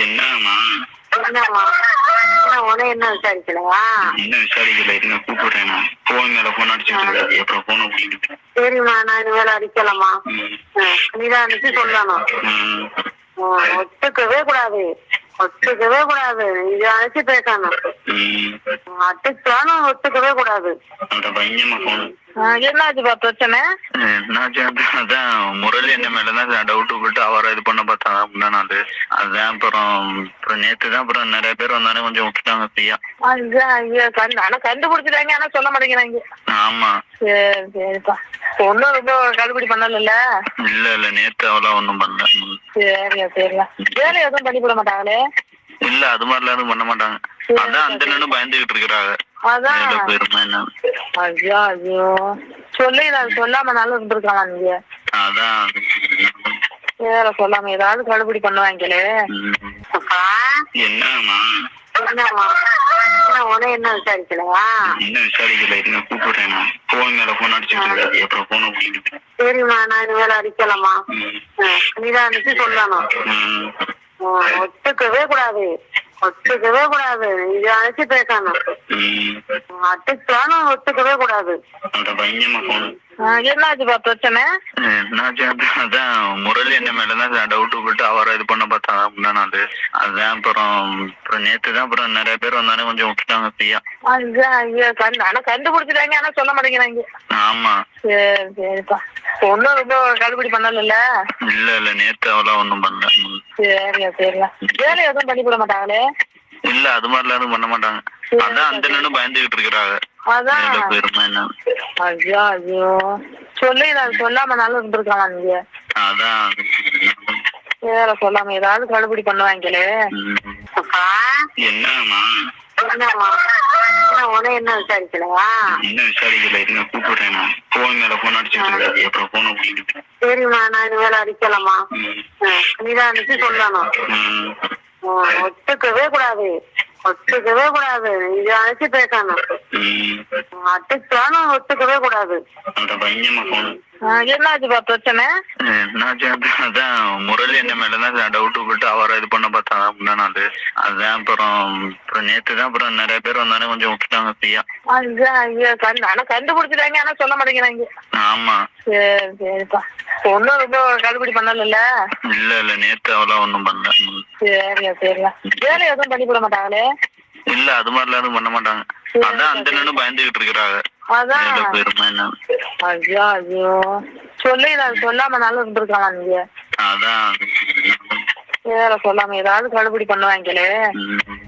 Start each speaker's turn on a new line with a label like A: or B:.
A: என்னம்மா?
B: என்ன உன என்ன விசாரிக்கலையா
A: என்ன விசாரிக்கல? என்ன கூப்பிடுறேன்? நான் போன் மேல போன் அடிச்சுட்டு இருக்காது அப்புறம் போன பிடிக்கிட்டு
B: சரிம்மா நான் இனிமேல் அடிக்கலம்மா.
A: ம்,
B: நிதானிச்சு சொல்லணும். ஒத்துக்கவே கூடாது. ஒத்துக்கவே கூடாது. நிதானிச்சு பேசணும்
A: ம்.
B: அடிச்சாலும் ஒத்துக்கவே கூடாது. என்னாச்சுப்பா பிரச்சனை?
A: என்னாச்சு அதான் முரளி என்ன மேலதான் டவுட் விட்டு அவரை இது பண்ண பார்த்தா முந்தா நாள். அதான் அப்புறம் அப்புறம் நேத்து தான் அப்புறம் நிறைய பேர் வந்தானே கொஞ்சம் விட்டுட்டாங்க ஃப்ரீயா.
B: அதுதான் ஆனா கண்டுபிடிச்சிட்டாங்க ஆனா சொல்ல மாட்டேங்கிறாங்க.
A: ஆமா.
B: சரி சரிப்பா. ஒன்னும் ரொம்ப கடுபிடி பண்ணல
A: இல்ல இல்ல நேத்து அவெல்லாம் ஒண்ணும் பண்ணல.
B: சரியா சரியா வேலை எதுவும் பண்ணி போட மாட்டாங்களே?
A: இல்ல அது மாதிரிலாம் எதுவும் பண்ண மாட்டாங்க. அதான் அந்த நின்னு பயந்துகிட்டு இருக்கிறாங்க.
B: சொல்லாம ஏதாவது கடுபிடி பண்ணுவாங்களே.
A: ம். என்னம்மா
B: என்ன உன என்ன விசாரிக்கலையா
A: விசாரிக்கல கூப்பிடுறேன் நான். போன் மேல போன் அடிச்சுட்டு இருக்காது அப்புறம் போன பிடிக்கிட்டு
B: சரிம்மா நான் இனிமேல் அடிக்கலம்மா.
A: ம்,
B: நிதானிச்சு சொல்லணும். ஒத்துக்கவே கூடாது. ஒத்துக்கவே கூடாது. நிதானிச்சு பேசணும்
A: ம்.
B: அடிச்சாலும் ஒத்துக்கவே கூடாது. என்னாச்சுப்பா பிரச்சனை?
A: என்னாச்சு அதான் முரளி என்ன மேலதான் டவுட் விட்டு அவரை இது பண்ண பார்த்தா முந்தா நாள். அதான் அப்புறம் அப்புறம் நேத்து தான் அப்புறம் நிறைய பேர் வந்தானே கொஞ்சம் விட்டுட்டாங்க ஃப்ரீயா.
B: ஆனா கண்டுபிடிச்சிட்டாங்க ஆனா சொல்ல மாட்டேங்கிறாங்க.
A: ஆமா.
B: சரி சரிப்பா. ஒன்னும் ரொம்ப கடுபிடி பண்ணல
A: இல்ல இல்ல நேத்து அவெல்லாம் ஒண்ணும் பண்ணல.
B: சரியா சரியா. வேலை எதுவும் பண்ணி போட மாட்டாங்களே?
A: இல்ல அது மாதிரிலாம் எதுவும் பண்ண மாட்டாங்க. அதான் அந்த நின்னு பயந்துகிட்டு இருக்கிறாங்க.
B: சொல்லாம ஏதாவது கடுபிடி பண்ணுவாங்களே.
A: ம்.
B: என்ன விசாரிக்கலையா
A: என்ன விசாரிக்கல? கூப்பிடுறேன் நான். போன் மேல போன் அடிச்சுட்டு இருக்காது. அப்புறம் போன பிடிக்கிட்டு
B: சரிம்மா நான் இனிமேல் அடிக்கலம்மா.
A: ம்,
B: நிதானிச்சு சொல்லணும். ஒத்துக்கவே கூடாது. ஒத்துக்கவே கூடாது. நிதானிச்சு பேசணும்
A: ம்.
B: அடிச்சாலும் ஒத்துக்கவே கூடாது. என்னாச்சுப்பா பிரச்சனை?
A: என்னாச்சு அதான் முரளி என்ன மேலதான் டவுட் விட்டு அவரை இது பண்ண பார்த்தா முந்தா நாள். அதான் அப்புறம் அப்புறம் நேத்து தான் அப்புறம் நிறைய பேர் வந்தானே கொஞ்சம் விட்டுட்டாங்க ஃப்ரீயா.
B: ஆனா கண்டுபிடிச்சிட்டாங்க ஆனா சொல்ல மாட்டேங்கிறாங்க.
A: ஆமா.
B: சரி சரிப்பா. ஒன்னும் ரொம்ப கடுபிடி பண்ணல
A: இல்ல இல்ல நேத்து அவெல்லாம் ஒண்ணும் பண்ணல.
B: சரியா சரியா வேலை எதுவும் பண்ணி போட மாட்டாங்களே?
A: இல்ல அது மாதிரிலாம் எதுவும் பண்ண மாட்டாங்க. அதான் அந்த நின்னு பயந்துகிட்டு இருக்கிறாங்க.
B: சொல்லாமனாலும் இருந்திருக்கலாம் நீங்க.
A: அதான்.
B: வேற சொல்லாம ஏதாவது கடுபிடி பண்ணுவாங்களே.